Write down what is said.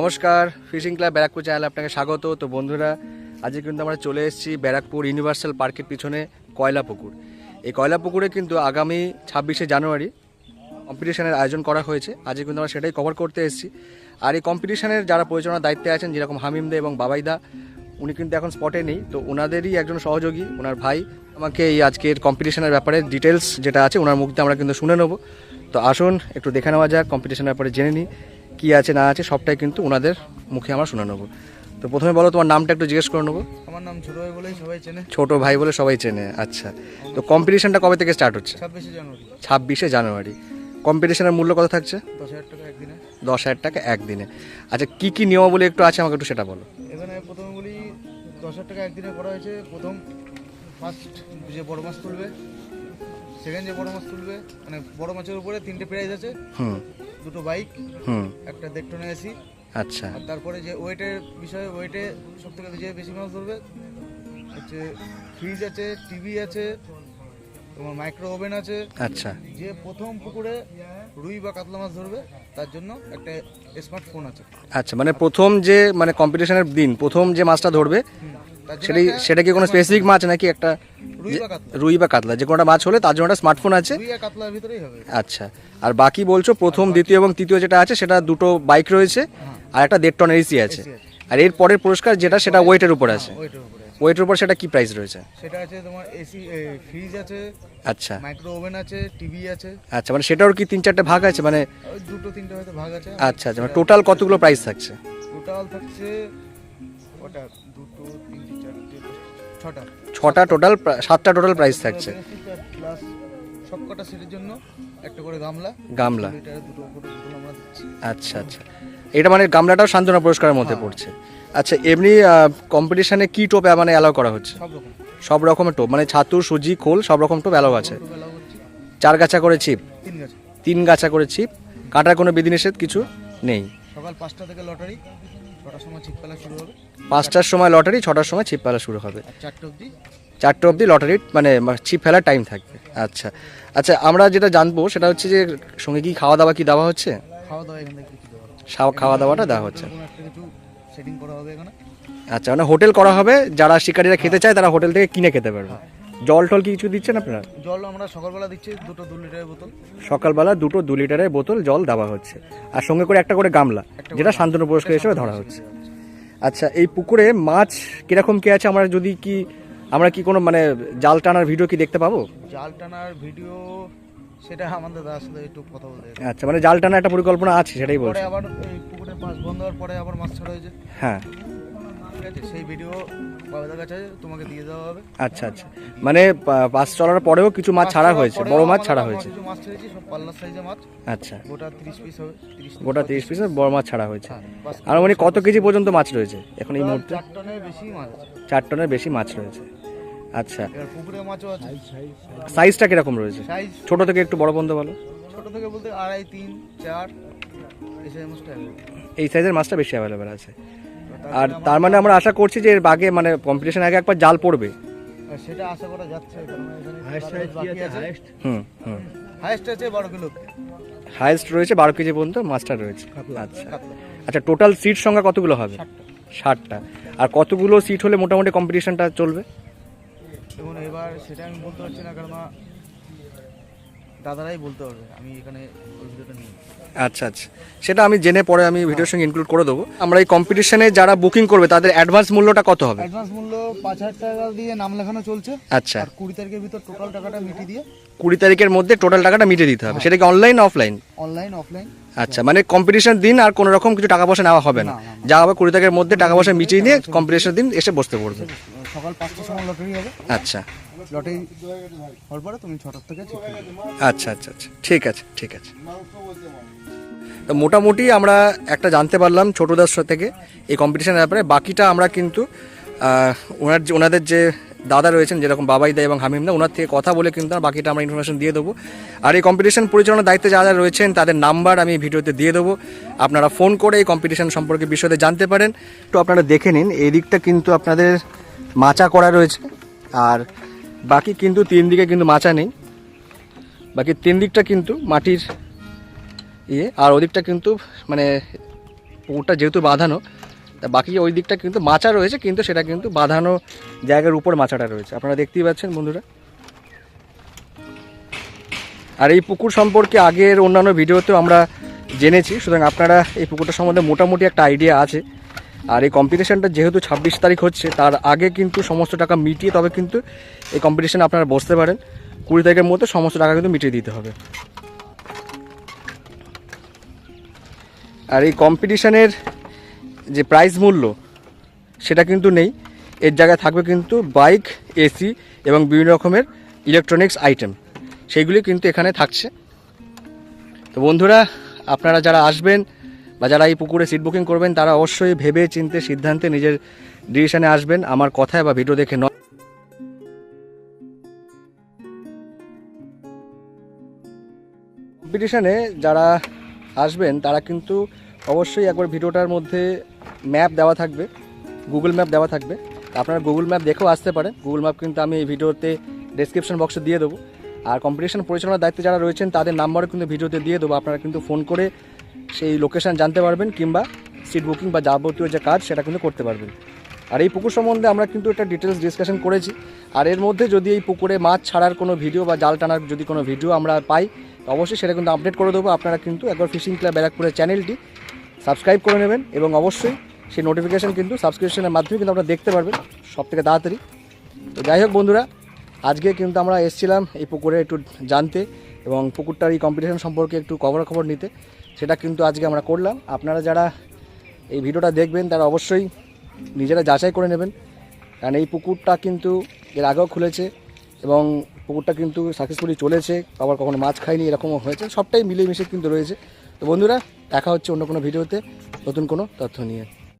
নমস্কার, fishing club Barrackpore চ্যানেলে আপনাকে স্বাগত। তো বন্ধুরা, আজকে কিন্তু আমরা চলে এসেছি ব্যারাকপুর ইউনিভার্সাল পার্কের পিছনে কয়লা পুকুর। এই কয়লা পুকুরে কিন্তু আগামী ছাব্বিশে জানুয়ারি কম্পিটিশনের আয়োজন করা হয়েছে। আজকে কিন্তু আমরা সেটাই কভার করতে এসেছি। আর এই কম্পিটিশনের যারা পরিচালনার দায়িত্বে আছেন, যেরকম হামিমদা এবং বাবাইদা উনি কিন্তু এখন স্পটে নেই। তো ওনাদেরই একজন সহযোগী ওনার ভাই আমাকে এই আজকের কম্পিটিশনের ব্যাপারে ডিটেলস যেটা আছে ওনার মুখ দিয়ে আমরা কিন্তু শুনে নেব। তো আসুন, একটু দেখে নেওয়া যাক, কম্পিটিশনের ব্যাপারে জেনে নিই। কী আছে না আছে সবটাই কিন্তু ওনাদের মুখে আমরা শুনে নেব। তো প্রথমে বলো তোমার নামটা একটু জিজ্ঞেস করে নেব। আমার নাম ছোট ভাই বলেই সবাই চেনে। ছোট ভাই বলে সবাই চেনে আচ্ছা। তো কম্পিটিশনটা কবে থেকে স্টার্ট হচ্ছে? ছাব্বিশে জানুয়ারি। ছাব্বিশে জানুয়ারি। কম্পিটিশনের মূল্য কত থাকছে? দশ হাজার টাকা একদিনে। দশ হাজার টাকা একদিনে। আচ্ছা কী কী নিয়মাবলী একটু আছে আমাকে একটু সেটা বলো। এখানে প্রথমে বলি দশ হাজার টাকা একদিনে করা হয়েছে। প্রথম ফার্স্ট যে বড় মাছ তুলবে সেকেন্ড যে বড় মাছ তুলবে মানে বড় মাছের উপরে তিনটে প্রাইজ আছে। হুম। দুটো বাইক হুম। একটা দেখটনে এসি আচ্ছা। আর তারপরে যে ওয়েটের বিষয়ে ওয়েটে সব থেকে যে বেশি মাছ ধরবে হচ্ছে ফ্রিজ আছে টিভি আছে তোমার মাইক্রো ওভেন আছে। আচ্ছা। যে প্রথম পুকুরে রুই বা কাতলা মাছ ধরবে তার জন্য একটা স্মার্টফোন আছে। আচ্ছা মানে প্রথম যে মানে কম্পিটিশনের দিন প্রথম যে মাছটা ধরবে সেটাই সেটা কি কোনো স্পেসিফিক মাছ নাকি একটা রুই বা কাতলা। যে কোনোটা মাছ হলে তার জন্য একটা স্মার্টফোন আছে। কাতলার ভিতরেই হবে। আচ্ছা আর বাকি বলছো প্রথম দ্বিতীয় এবং তৃতীয় যেটা আছে সেটা দুটো বাইক রয়েছে আর একটা দেড় টন এসি আছে। আর এর পরের পুরস্কার যেটা সেটা ওয়েটের উপর আছে। উপরে আছে। ওয়েটের উপর সেটা কি প্রাইস রয়েছে? সেটা আছে তোমার এসি ফ্রিজ আছে আচ্ছা। মাইক্রো ওভেন আছে টিভি আছে। আচ্ছা মানে সেটারও কি তিন চারটে ভাগ আছে? মানে দুটো তিনটে হয়তো ভাগ আছে। আচ্ছা আচ্ছা মানে টোটাল কতগুলো প্রাইস থাকছে? টোটাল থাকছে ওটা দুটো তিনটে ছটা। টোটাল সাতটা টোটাল প্রাইস থাকছে। সেটের জন্য একটা করে গামলা। গামলা। আচ্ছা আচ্ছা। এটা মানে গামলাটাও সান্ত্বনা পুরস্কারের মধ্যে পড়ছে। আচ্ছা এমনি কম্পিটিশনে কি টোপ মানে অ্যালাউ করা হচ্ছে? সব রকমের টোপ মানে ছাতু সুজি খোল সব রকম টোপ অ্যালাউ আছে? চার গাছা করে ছিপ? তিন তিন গাছা করে ছিপ? কাটার কোনো বিধিনিষেধ কিছু নেই? সকাল পাঁচটা থেকে লটারি ছটার সময় ছিটপালা শুরু হবে? পাঁচটার সময় লটারি ছটার সময় ছিপ ফেলা শুরু হবে। চারটে অবধি? চারটে অবধি লটারি মানে ছিপ ফেলার টাইম থাকবে। আচ্ছা। আচ্ছা আমরা যেটা জানব সেটা হচ্ছে যে সঙ্গে কি খাওয়া দাওয়া কি দেওয়া হচ্ছে? খাওয়া দাওয়া এখান থেকে দেওয়া হবে খাওয়া- খাওয়া দাওয়াটা দেওয়া হচ্ছে। কোনো একটা কিছু সেটিং করা হবে এখানে? আচ্ছা মানে হোটেল করা হবে। যারা শিকারীরা খেতে চায় তারা হোটেল থেকে কিনে খেতে পারবে। জল টল কি কিছু দিচ্ছেন আপনারা? জল আমরা সকালবেলা দিচ্ছি দুটো দু লিটারের বোতল। সকালবেলা দুটো দু লিটারের বোতল জল দেওয়া হচ্ছে। আর সঙ্গে করে একটা করে গামলা যেটা শান্তনু পুরস্কার হিসেবে ধরা হচ্ছে। আচ্ছা এই পুকুরে মাছ কীরকম কি আছে? আমরা যদি কি আমরা কি কোনো মানে জাল টানার ভিডিও কি দেখতে পাবো? জাল টানার ভিডিও সেটা আমাদের দাদার সাথে একটু কথা বলতে আচ্ছা মানে জাল টানার একটা পরিকল্পনা আছে সেটাই বলছি। আবার এই পুকুরের পাশ বন্ধ হওয়ার পরে আবার মাছ ছাড়া হয়েছে। হ্যাঁ। ঠিক আছে সেই ভিডিও বাবাদের কাছে তোমাকে দিয়ে দেওয়া হবে। আচ্ছা আচ্ছা। মানে পা- পাস চলার পরেও কিছু মাছ ছাড়া হয়েছে বড় মাছ ছাড়া হয়েছে? কিছু মাছ ছেড়েছি সব পাল্লার সাইজে মাছ। আচ্ছা। গোটা তিরিশ পিস হবে তিরিশ গোটা বড় মাছ ছাড়া হয়েছে। হ্যাঁ, আর মানে কত কেজি পর্যন্ত মাছ রয়েছে এখন এই মুহূর্তে? চার টনের বেশি মাছ আছে। চার টনের বেশি মাছ রয়েছে। আচ্ছা। পুকুরে মাছও আছে। সাইজটা কীরকম রয়েছে? সাইজ ছোট থেকে একটু বড় পর্যন্ত বলো। ছোট থেকে বলতে আড়াই তিন চার এই সাইজ মাছটা এই সাইজের মাছটা বেশি অ্যাভেলেবেল আছে। আর তার মানে আমরা আশা করছি যে এর বাগে মানে কম্পিটিশন আগে একবার জাল পড়বে। সেটা আশা করা যাচ্ছে আছে। হুম হুম। হাইস্ট আছে বারো কিলো। হাইয়েস্ট রয়েছে বারো কেজি পর্যন্ত মাছটা রয়েছে। আচ্ছা। আচ্ছা টোটাল সিট সংখ্যা কতগুলো হবে? ষাটটা। আর কতগুলো সিট হলে মোটামুটি কম্পিটিশনটা চলবে? এবার সেটা আমি বলতে পারছি না কারণ দাদারাই বলতে পারবে আমি এখানে ওই ভিডিওটা নিই। আচ্ছা আচ্ছা। সেটা আমি জেনে পরে আমি ভিডিওর সঙ্গে ইনক্লুড করে দেবো। আমরা এই কম্পিটিশনে যারা বুকিং করবে তাদের অ্যাডভান্স মূল্যটা কত হবে? অ্যাডভান্স মূল্য পাঁচ হাজার টাকা দিয়ে নাম লেখানো চলছে। আচ্ছা। আর কুড়ি তারিখের ভিতর টোটাল টাকাটা মিটিয়ে দিয়ে কুড়ি তারিখের মধ্যে টোটাল টাকাটা মিটিয়ে দিতে হবে। সেটা কি অনলাইন অফলাইন অনলাইন অফলাইন আচ্ছা মানে কম্পিটিশন দিন আর কোনো রকম কিছু টাকা পয়সা নেওয়া হবে না, যা হবে কুড়ি তারিখের মধ্যে টাকা পয়সা মিটিয়ে নিয়ে কম্পিটিশন দিন এসে বসতে পড়বে। সকাল পাঁচটার সময় লটারি হবে। আচ্ছা। লটারি হওয়ার পরে তুমি ছটার থেকে। আচ্ছা আচ্ছা আচ্ছা। ঠিক আছে ঠিক আছে। তো মোটামুটি আমরা একটা জানতে পারলাম ছোটদার থেকে এই কম্পিটিশনের ব্যাপারে। বাকিটা আমরা কিন্তু ওনার যে- ওনাদের যে দাদা রয়েছেন যেরকম বাবাইদা এবং হামিমদা ওনার থেকে কথা বলে কিন্তু আমরা বাকিটা আমরা ইনফরমেশন দিয়ে দেবো। আর এই কম্পিটিশন পরিচালনার দায়িত্বে যারা যারা রয়েছেন তাদের নাম্বার আমি ভিডিওতে দিয়ে দেবো। আপনারা ফোন করে এই কম্পিটিশন সম্পর্কে বিশদে জানতে পারেন। তো আপনারা দেখে নিন এই দিকটা কিন্তু আপনাদের মাচা করা রয়েছে। আর বাকি কিন্তু তিন দিকে কিন্তু মাচা নেই। বাকি তিন দিকটা কিন্তু মাটির ইয়ে আর ওদিকটা কিন্তু মানে পুকুরটা যেহেতু বাঁধানো, তা বাকি ওই দিকটা কিন্তু মাচা রয়েছে, কিন্তু সেটা কিন্তু বাঁধানো জায়গার উপর মাচাটা রয়েছে। আপনারা দেখতেই পাচ্ছেন বন্ধুরা। আর এই পুকুর সম্পর্কে আগের অন্যান্য ভিডিওতেও আমরা জেনেছি, সুতরাং আপনারা এই পুকুরটা সম্বন্ধে মোটামুটি একটা আইডিয়া আছে। আর এই কম্পিটিশানটা যেহেতু ছাব্বিশ তারিখ হচ্ছে, তার আগে কিন্তু সমস্ত টাকা মিটিয়ে তবে কিন্তু এই কম্পিটিশনে আপনারা বসতে পারেন। কুড়ি তারিখের মধ্যে সমস্ত টাকা কিন্তু মিটিয়ে দিতে হবে। আর এই কম্পিটিশানের যে প্রাইজ মূল্য, সেটা কিন্তু নেই। এর জায়গায় থাকবে কিন্তু বাইক এসি এবং বিভিন্ন রকমের ইলেকট্রনিক্স আইটেম সেইগুলি কিন্তু এখানে থাকছে। তো বন্ধুরা, আপনারা যারা আসবেন বা যারা এই পুকুরে সিট বুকিং করবেন, তারা অবশ্যই ভেবে চিনতে সিদ্ধান্তে নিজের ডিসিশনে আসবেন। আমার কথায় বা ভিডিও দেখে নয় কম্পিটিশনে যারা আসবেন, তারা কিন্তু অবশ্যই একবার ভিডিওটার মধ্যে ম্যাপ দেওয়া থাকবে গুগল ম্যাপ দেওয়া থাকবে। আপনারা গুগল ম্যাপ দেখেও আসতে পারেন। গুগল ম্যাপ কিন্তু আমি এই ভিডিওতে ডেসক্রিপশন বক্সে দিয়ে দেবো। আর কম্পিটিশন পরিচালনার দায়িত্বে যারা রয়েছেন, তাদের নাম্বারও কিন্তু ভিডিওতে দিয়ে দেবো। আপনারা কিন্তু ফোন করে সেই লোকেশন জানতে পারবেন কিংবা সিট বুকিং বা যাবতীয় যে কাজ সেটা কিন্তু করতে পারবেন। আর এই পুকুর সম্বন্ধে আমরা কিন্তু একটা ডিটেলস ডিসকাশন করেছি। আর এর মধ্যে যদি এই পুকুরে মাছ ছাড়ার কোনো ভিডিও বা জাল টানার যদি কোনো ভিডিও আমরা পাই অবশ্যই সেটা কিন্তু আপডেট করে দেবো। আপনারা কিন্তু একবার ফিশিং ক্লাব ব্যারাকপুরের চ্যানেলটি সাবস্ক্রাইব করে নেবেন এবং অবশ্যই সেই নোটিফিকেশন কিন্তু সাবস্ক্রিপশনের মাধ্যমে কিন্তু আপনারা দেখতে পারবেন সব থেকে তাড়াতাড়ি। তো যাই হোক বন্ধুরা, আজকে কিন্তু আমরা এসেছিলাম এই পুকুরে একটু জানতে এবং পুকুরটার এই কম্পিটিশন সম্পর্কে একটু খবর খবর নিতে। সেটা কিন্তু আজকে আমরা করলাম। আপনারা যারা এই ভিডিওটা দেখবেন, তারা অবশ্যই নিজেরা যাচাই করে নেবেন। কারণ এই পুকুরটা কিন্তু এর আগেও খুলেছে এবং পুকুরটা কিন্তু সাকসেসফুলি চলেছে, আবার কখনো মাছ খায়নি এরকমও হয়েছে। সবটাই মিলেমিশে কিন্তু রয়েছে। তো বন্ধুরা, দেখা হচ্ছে অন্য কোনো ভিডিওতে নতুন কোনো তথ্য নিয়ে।